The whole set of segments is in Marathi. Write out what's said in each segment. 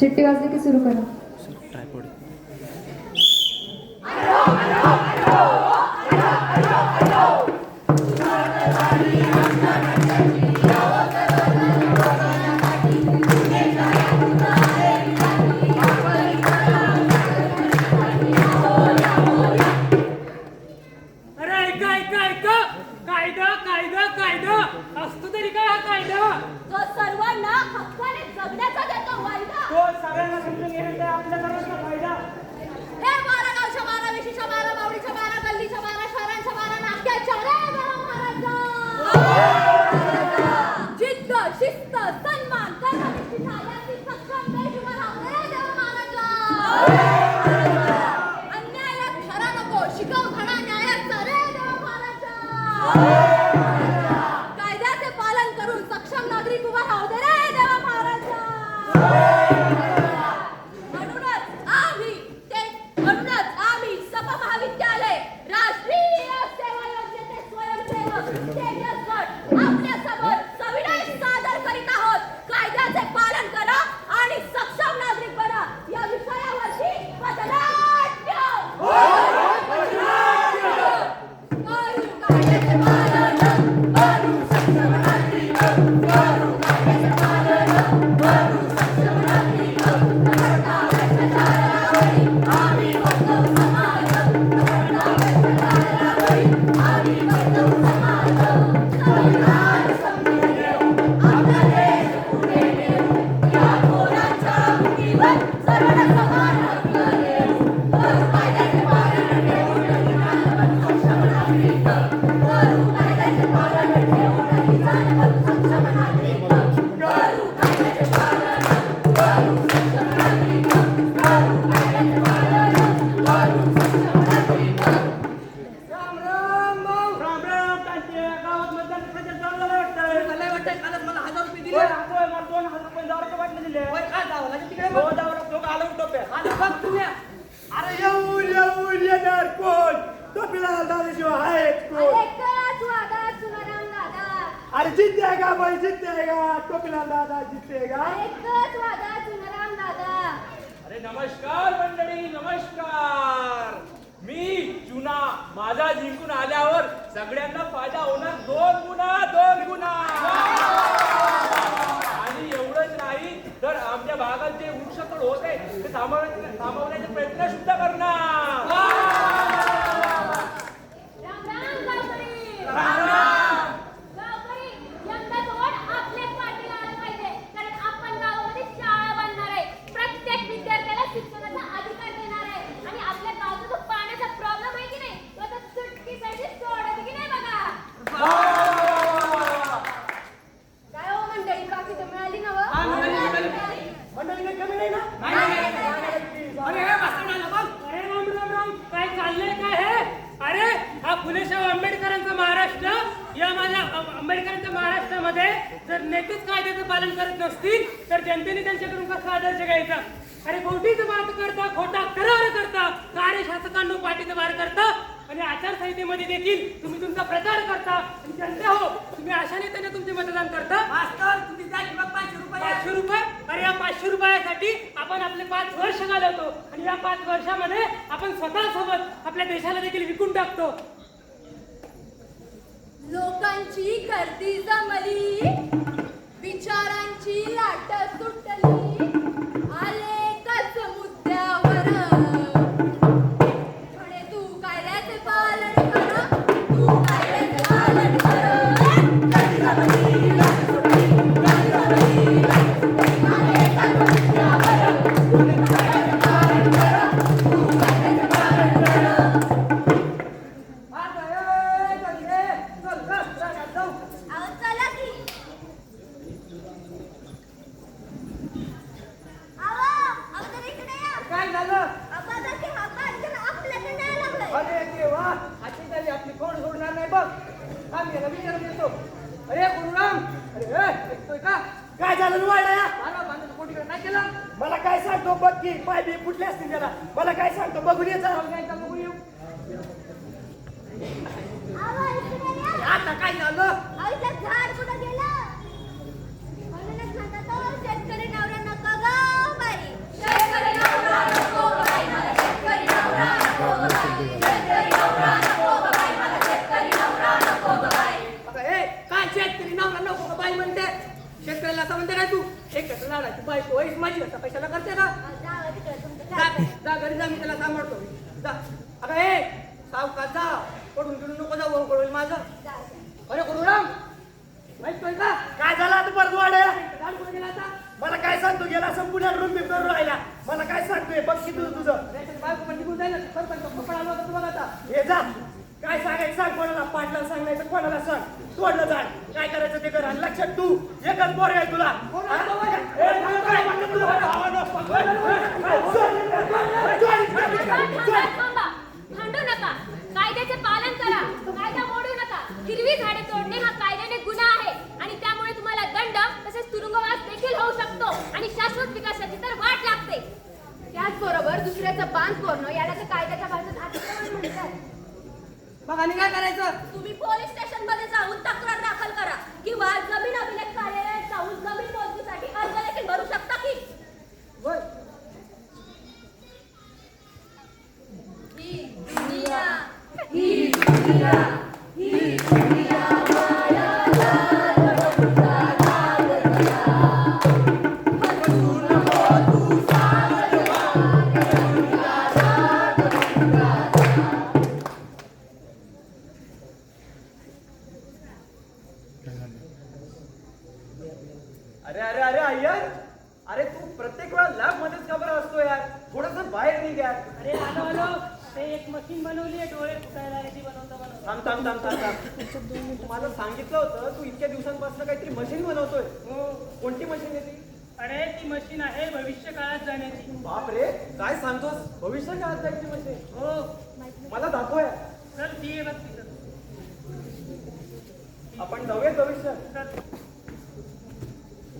शिट्टी वाजली की सुरू करा. सक्षम नागरिक जो है कोण? एकच वादा सुनाराम दादा अरे जितेगा भाई जितेगा टोपीला दादा जीतेगा अरे नमस्कार मंडळी नमस्कार. मी जुना माझा जिंकून आल्यावर सगळ्यांना फायदा होणार. दोन गुणा दोन गुणा. आणि एवढंच नाही तर आमच्या भागात जे वृक्षतोड होत आहे ते थांबवण्याचा प्रयत्न सुद्धा करणार राम राम गावकरी गावकरी यंदा तोड आपल्याच पाठीला आलं पाहिजे कारण आपण गावामध्ये शाळा बांधणार आहे प्रत्येक विद्यार्थ्याला शिक्षणाचा अधिकार देणार आहे आणि आपल्या गावाचा जो पाण्याचा प्रॉब्लेम आहे की नाही तो आता चुटकीसाठी सोडत की नाही बघा काय हो मंडळी बाकी तर मिळाली ना व? मंडळी काही कमी नाही ना अरे हे वाचून आलं बघ अरे राम राम राम काय चाललंय काय हे अरे हा फुलेशाह आंबेडकरांचा महाराष्ट्र या माझ्या अ- आंबेडकरांच्या महाराष्ट्रामध्ये जर नेतेच कायद्याचं पालन करत नसतील तर जनतेने त्यांच्याकडून कसा आदर्श घ्यायचा? अरे खोटीचं बात करता खोटा करार करता कार्य शासकांना पाठीचं बार करता आणि आचारसंहितेमध्ये देखील तुम्ही तुमचा प्रचार करता आणि जनता हो तुम्ही अशा नेत्याने तुमचे मतदान करता. मास्तर पाचशे रुपये पाचशे रुपये? अरे या पाचशे रुपयासाठी आपण आपले पाच वर्ष घालवतो आणि या पाच वर्षामध्ये आपण स्वतः सोबत आपल्या देशाला देखील विकून टाकतो. लोकांची गर्दी जमली. विचारांची लाट सुटली. आले कस मुद्द्यावर. म्हणे तू कायद्याचे पालन करा? तू काय मग बघ की पाय बी फुटले असतील त्याला. मला काय सांगतो बघून ये काय का आता काय झालं? झाड कुठं गेलं म्हणूनच काय शेतकरी नवरा नको बाई म्हणते? शेतकऱ्याला असं म्हणते काय तू? शेतकऱ्याला तू बायको जा. अगं हे सावकाश जा. पडून गेलो नको जाऊ वंकळ होईल माझं. अरे गुरुराम माहीत का? काय झालं आता परत वाड्या झाड कुठे गेला आता? मला काय सांगतो गेला संपूर्ण रूम करून राहिला. मला काय सांगतोय बघ किती तुझं त्याची बायको पण निघून जाईल सरपंच आला होता तुम्हाला आता. हे जा. काय सांगायचं सांग कोणाला पाटला सांगायचं कोणाला सांग. तोडलं जाण. काय करायचं ते कर. आणि लक्षात तू एकच बोर आहे तुला कोण हा? आहे तो बाई? ए, तू काय म्हणतो तुला? थांबा, थांबा. भांडू नका कायद्याचे पालन करा कायदा मोडू नका हिरवी झाडे तोडणे हा कायद्याने गुन्हा आहे आणि त्यामुळे तुम्हाला दंड तसेच तुरुंगवास देखील होऊ शकतो आणि शाश्वत विकासाची तर वाट लागते त्याचबरोबर दुसऱ्याचं बांध फोडणं याला तर कायद्याच्या भाषेत अतिक्रमण म्हणतात. मग काय करायचं? तुम्ही पोलीस स्टेशनमध्ये जाऊन तक्रार दाखल करा. किंवा जमीन अभिलेख कार्यालयात जाऊन जमीन मोजणीसाठी अर्ज देखील भरू शकता की? ही दुनिया ही दुनिया ही दुनिया. अरे अरे अरे अय्यर अरे तू प्रत्येक वेळा लॅब मध्येच का बरं असतो यार? थोडस बाहेर निघ यार. अरे आलो आलो. ते एक मशीन बनवली आहे डोळे फुटायला याची बनवता बनवता. थांब थांब थांब थांब थांब. तू मला सांगितलं होतं तू इतक्या दिवसांपासून काहीतरी मशीन बनवतोय. हो. कोणती मशीन आहे ती? अरे ती मशीन आहे भविष्य काळात जाण्याची. बाप रे काय सांगतोस? भविष्य काळात जायची मशीन हो. मला दाखव यार. चल ती आहे बघ तिथं. आपण जाऊयात भविष्य चल.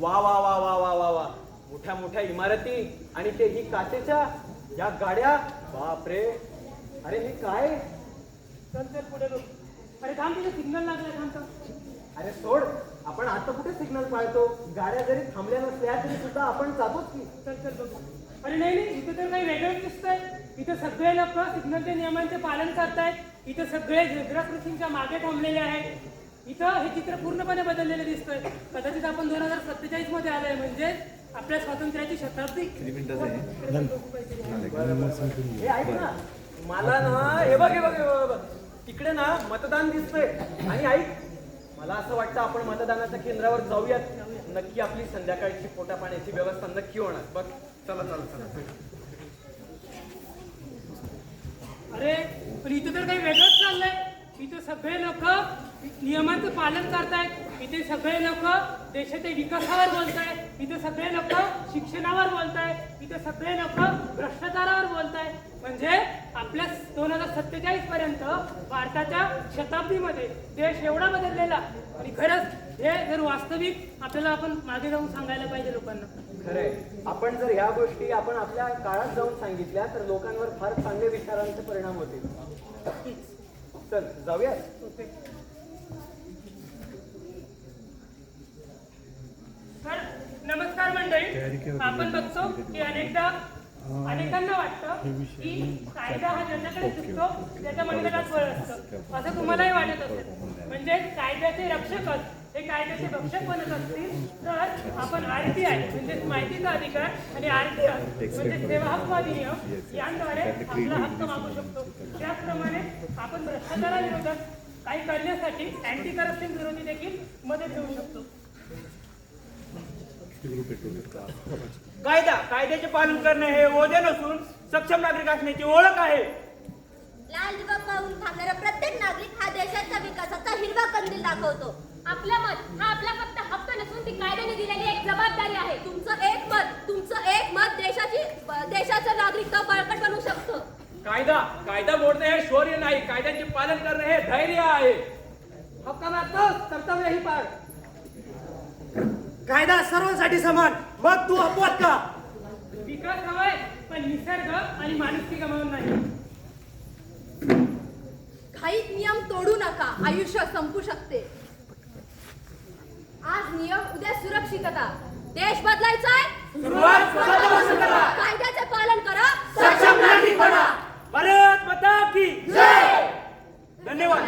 वा वा वा वा वा वा वा. मोठ्या मोठ्या इमारती आणि ते ही काचेच्या या गाड्या. बाप रे अरे हे काय? चल चल पुढे बघ. अरे थांब तिथे सिग्नल लागलाय थांब थांब. अरे सोड. आपण आता कुठे सिग्नल पाळतो? गाड्या जरी थांबल्या नसल्या तरी सुद्धा आपण जातोच की. चल चल बघ. अरे नाही नाही इथं तर काही वेगळंच दिसतंय. इथं सगळे लोक सिग्नलच्या नियमांचे पालन करतायत. इथं सगळे झेब्रा क्रॉसिंगच्या मागे थांबलेले आहेत. इथं हे चित्र पूर्णपणे बदललेलं दिसतंय. कदाचित आपण दोन हजार सत्तेचाळीसमध्ये आलोय म्हणजे आपल्या स्वातंत्र्याची शताब्दी. हे ऐक ना. मला ना हे बघ हे बघ हे बघ, हे बघ. तिकडे ना मतदान दिसतंय. आणि ऐक मला असं वाटतं आपण मतदानाच्या केंद्रावर जाऊयात. नक्की आपली संध्याकाळची पोटा पाण्याची व्यवस्था नक्की होणार. बघ चला चला चला. अरे पण इथं तर काही वेगळंच चाललंय. इथं सगळे लोक नियमांचं पालन करतायत. इथे सगळे लोक देशाच्या विकासावर बोलतायत. इथे सगळे लोक शिक्षणावर बोलतायत. इथे सगळे लोक भ्रष्टाचारावर बोलतायत. म्हणजे आपल्या दोन हजार सत्तेचाळीस पर्यंत भारताच्या शताब्दीमध्ये देश एवढा बदललेला आणि खरंच हे जर वास्तविक आपल्याला आपण मागे जाऊन सांगायला पाहिजे लोकांना. खरंय. आपण जर ह्या गोष्टी आपण आपल्या काळात जाऊन सांगितल्या तर लोकांवर फार चांगले विचारांचे परिणाम होतील. चल जाऊया. नमस्कार मंडळी. आपण बघतो की अनेकदा अनेकांना वाटतं की कायदा हा ज्याच्याकडे चुकतो त्याच्या मंडळात फळ असतं असं तुम्हालाही वाटत असेल. म्हणजे कायद्याचे रक्षकच हे कायद्याचे भक्षक बनत असतील तर आपण आरटीआय म्हणजे माहितीचा अधिकार आणि आरटीआय म्हणजे सेवा हक्क अधिनियम यांद्वारे आपला हक्क मागू शकतो. त्याचप्रमाणे आपण भ्रष्टाचाराविरोधात काही करण्यासाठी अँटी करप्शन विरोधी देखील मदत घेऊ शकतो. कायदा कायद्याचे पालन करणे हे ओझे नसून सक्षम नागरिक असण्याची ओळख आहे. लाल दिवा पाहून थांबणारा प्रत्येक नागरिक हा देशाच्या विकासाचा हिरवा कंदील दाखवतो. आपलं मत हा आपला फक्त हक्क नसून ती कायद्याने दिलेली एक जबाबदारी आहे. तुमचं एक मत तुमचं एक मत देशाची देशाचं नागरिकता बळकट बनवू शकतं. कायदा कायदा मोडणे हे शौर्य नाही. कायद्याचे पालन करणे हे धैर्य आहे. हक्का मागतोस कर्तव्यही पाळ कायदा सर्वांसाठी समान. मग तू अपवाद का? विकास हवाय पण निसर्ग आणि माणुसकी गमावून नाही. घाईत नियम तोडू नका. आयुष्य संपू शकते. आज नियम उद्या सुरक्षितता. देश बदलायचा कायद्याचे पालन करा सक्षम नागरिक बना भारत माता की जय. धन्यवाद.